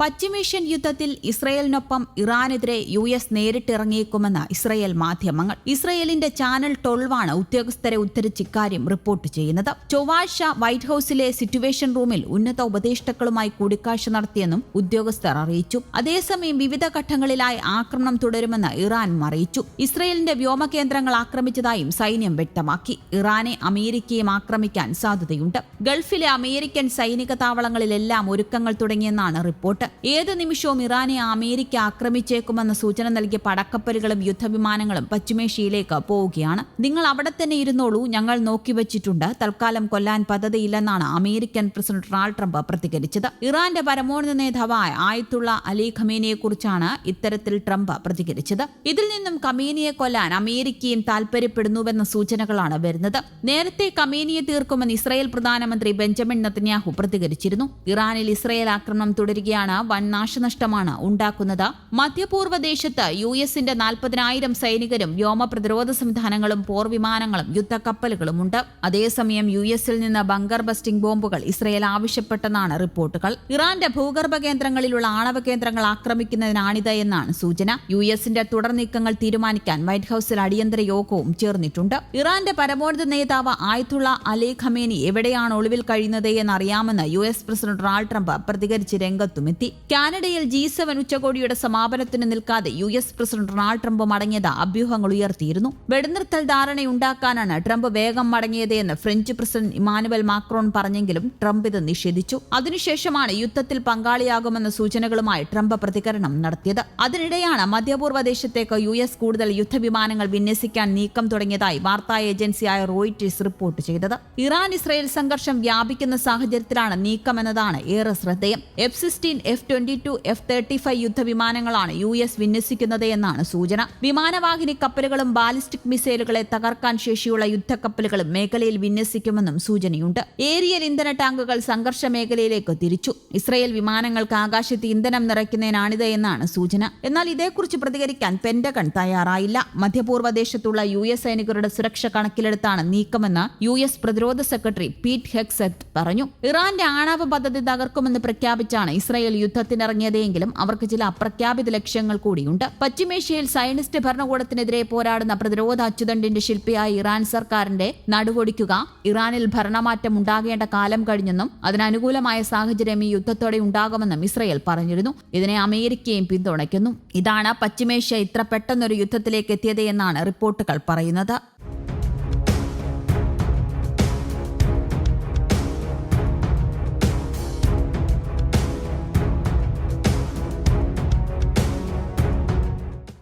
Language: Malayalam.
പശ്ചിമേഷ്യൻ യുദ്ധത്തിൽ ഇസ്രയേലിനൊപ്പം ഇറാനെതിരെ യു എസ് നേരിട്ടിറങ്ങിയേക്കുമെന്ന് ഇസ്രയേൽ മാധ്യമങ്ങൾ. ഇസ്രയേലിന്റെ ചാനൽ ടൊൾവാണ് ഉദ്യോഗസ്ഥരെ ഉദ്ധരിച്ച് ഇക്കാര്യം റിപ്പോർട്ട് ചെയ്യുന്നത്. ചൊവ്വാഴ്ച വൈറ്റ് ഹൌസിലെ സിറ്റുവേഷൻ റൂമിൽ ഉന്നത ഉപദേഷ്ടാക്കളുമായി കൂടിക്കാഴ്ച നടത്തിയെന്നും ഉദ്യോഗസ്ഥർ അറിയിച്ചു. അതേസമയം വിവിധ ഘട്ടങ്ങളിലായി ആക്രമണം തുടരുമെന്ന് ഇറാനും അറിയിച്ചു. ഇസ്രയേലിന്റെ വ്യോമകേന്ദ്രങ്ങൾ ആക്രമിച്ചതായും സൈന്യം വ്യക്തമാക്കി. ഇറാനെ അമേരിക്കയും ആക്രമിക്കാൻ സാധ്യതയുണ്ട്. ഗൾഫിലെ അമേരിക്കൻ സൈനിക താവളങ്ങളിലെല്ലാം ഒരുക്കങ്ങൾ തുടങ്ങിയെന്നാണ് റിപ്പോർട്ട്. ഏത് നിമിഷവും ഇറാനെ അമേരിക്ക ആക്രമിച്ചേക്കുമെന്ന സൂചന നൽകിയ പടക്കപ്പലുകളും യുദ്ധവിമാനങ്ങളും പശ്ചിമേഷ്യയിലേക്ക് പോവുകയാണ്. നിങ്ങൾ അവിടെ തന്നെ ഇരുന്നോളൂ. ഞങ്ങൾ നോക്കി നോക്കിവച്ചിട്ടുണ്ട് തൽക്കാലം കൊല്ലാൻ പദ്ധതിയില്ലെന്നാണ് അമേരിക്കൻ പ്രസിഡന്റ് ഡൊണാൾഡ് ട്രംപ് പ്രതികരിച്ചത്. ഇറാന്റെ പരമോന്നത നേതാവായ ആയത്തുള്ള അലി ഖമേനിയെ കുറിച്ചാണ് ഇത്തരത്തിൽ ട്രംപ് പ്രതികരിച്ചത്. ഇതിൽ നിന്നും കമേനിയെ കൊല്ലാൻ അമേരിക്കയും താൽപര്യപ്പെടുന്നുവെന്ന സൂചനകളാണ് വരുന്നത്. നേരത്തെ കമേനിയെ തീർക്കുമെന്ന് ഇസ്രായേൽ പ്രധാനമന്ത്രി ബെഞ്ചമിൻ നത്തന്യാഹു പ്രതികരിച്ചിരുന്നു. ഇറാനിൽ ഇസ്രായേൽ ആക്രമണം തുടരുകയാണ് വൻ നാശനഷ്ടമാണ് ഉണ്ടാക്കുന്നത്. മധ്യപൂർവ ദേശത്ത് യു എസിന്റെ നാൽപ്പതിനായിരം സൈനികരും വ്യോമ പ്രതിരോധ സംവിധാനങ്ങളും പോർവിമാനങ്ങളും യുദ്ധക്കപ്പലുകളുമുണ്ട്. അതേസമയം യു എസിൽ നിന്ന് ബങ്കർ ബസ്റ്റിംഗ് ബോംബുകൾ ഇസ്രയേൽ ആവശ്യപ്പെട്ടെന്നാണ് റിപ്പോർട്ടുകൾ. ഇറാന്റെ ഭൂഗർഭ കേന്ദ്രങ്ങളിലുള്ള ആണവ കേന്ദ്രങ്ങൾ ആക്രമിക്കുന്നതിനാണിത് എന്നാണ് സൂചന. യു എസിന്റെ തുടർ നീക്കങ്ങൾ തീരുമാനിക്കാൻ വൈറ്റ് ഹൌസിൽ അടിയന്തര യോഗവും ചേർന്നിട്ടുണ്ട്. ഇറാന്റെ പരമോന്നത നേതാവ് ആയത്തുള്ള അലി ഖമേനി എവിടെയാണ് ഒളിവിൽ കഴിയുന്നത് എന്നറിയാമെന്ന് U S president Donald Trump പ്രതികരിച്ച് രംഗത്തുമെത്തി. കാനഡയിൽ ജി സെവൻ ഉച്ചകോടിയുടെ സമാപനത്തിന് നിൽക്കാതെ U S president Donald Trump മടങ്ങിയത് അഭ്യൂഹങ്ങൾ ഉയർത്തിയിരുന്നു. വെടിനിർത്തൽ ധാരണയുണ്ടാക്കാനാണ് ട്രംപ് വേഗം മടങ്ങിയതെന്ന് ഫ്രഞ്ച് പ്രസിഡന്റ് ഇമാനുവൽ മാക്രോൺ പറഞ്ഞെങ്കിലും ട്രംപ് ഇത് നിഷേധിച്ചു. അതിനുശേഷമാണ് യുദ്ധത്തിൽ പങ്കാളിയാകുമെന്ന സൂചനകളുമായി ട്രംപ് പ്രതികരണം നടത്തിയത്. അതിനിടെയാണ് മധ്യപൂർവ ദേശത്തേക്ക് യു എസ് കൂടുതൽ യുദ്ധവിമാനങ്ങൾ വിന്യസിക്കാൻ നീക്കം തുടങ്ങിയതായി വാർത്താ ഏജൻസിയായ റോയിറ്റേഴ്സ് റിപ്പോർട്ട് ചെയ്തത്. ഇറാൻ ഇസ്രയേൽ സംഘർഷം വ്യാപിക്കുന്ന സാഹചര്യത്തിലാണ് നീക്കമെന്നതാണ് ഏറെ ശ്രദ്ധേയം. F sixteen F twenty two F thirty five യുദ്ധവിമാനങ്ങളാണ് U S വിന്യസിക്കുന്നത് എന്നാണ് സൂചന. വിമാനവാഹിനി കപ്പലുകളും ബാലിസ്റ്റിക് മിസൈലുകളെ തകർക്കാൻ ശേഷിയുള്ള യുദ്ധക്കപ്പലുകളും മേഖലയിൽ വിന്യസിക്കുമെന്നും സൂചനയുണ്ട്. ഏരിയൽ ഇന്ധന ടാങ്കുകൾ സംഘർഷ മേഖലയിലേക്ക് തിരിച്ചു. ഇസ്രയേൽ വിമാനങ്ങൾക്ക് ആകാശത്ത് ഇന്ധനം നിറയ്ക്കുന്നതിനാണിത് എന്നാണ് സൂചന. എന്നാൽ ഇതേക്കുറിച്ച് പ്രതികരിക്കാൻ പെന്റഗൺ തയ്യാറായില്ല. മധ്യപൂർവ ദേശത്തുള്ള യു എസ് സൈനികരുടെ സുരക്ഷ കണക്കിലെടുത്താണ് നീക്കമെന്ന് യു എസ് പ്രതിരോധ സെക്രട്ടറി പീറ്റ് ഹെക്സെറ്റ് പറഞ്ഞു. ഇറാന്റെ ആണവ പദ്ധതി തകർക്കുമെന്ന് പ്രഖ്യാപിച്ചാണ് ഇസ്രയേൽ യുദ്ധത്തിനിറങ്ങിയതെങ്കിലും അവർക്ക് ചില അപ്രഖ്യാപിത ലക്ഷ്യങ്ങൾ കൂടിയുണ്ട്. പശ്ചിമേഷ്യയിൽ സയനിസ്റ്റ് ഭരണകൂടത്തിനെതിരെ പോരാടുന്ന പ്രതിരോധ അച്ചുതണ്ടിന്റെ ശില്പിയായ ഇറാൻ സർക്കാരിന്റെ നടുവൊടിക്കുക ഇറാനിൽ ഭരണമാറ്റം ഉണ്ടാകേണ്ട കാലം കഴിഞ്ഞെന്നും അതിനനുകൂലമായ സാഹചര്യം ഈ യുദ്ധത്തോടെ ഉണ്ടാകുമെന്നും ഇസ്രയേൽ പറഞ്ഞിരുന്നു. ഇതിനെ അമേരിക്കയും പിന്തുണയ്ക്കുന്നു. ഇതാണ് പശ്ചിമേഷ്യ ഇത്ര പെട്ടെന്നൊരു യുദ്ധത്തിലേക്ക് എത്തിയത് എന്നാണ് റിപ്പോർട്ടുകൾ പറയുന്നത്.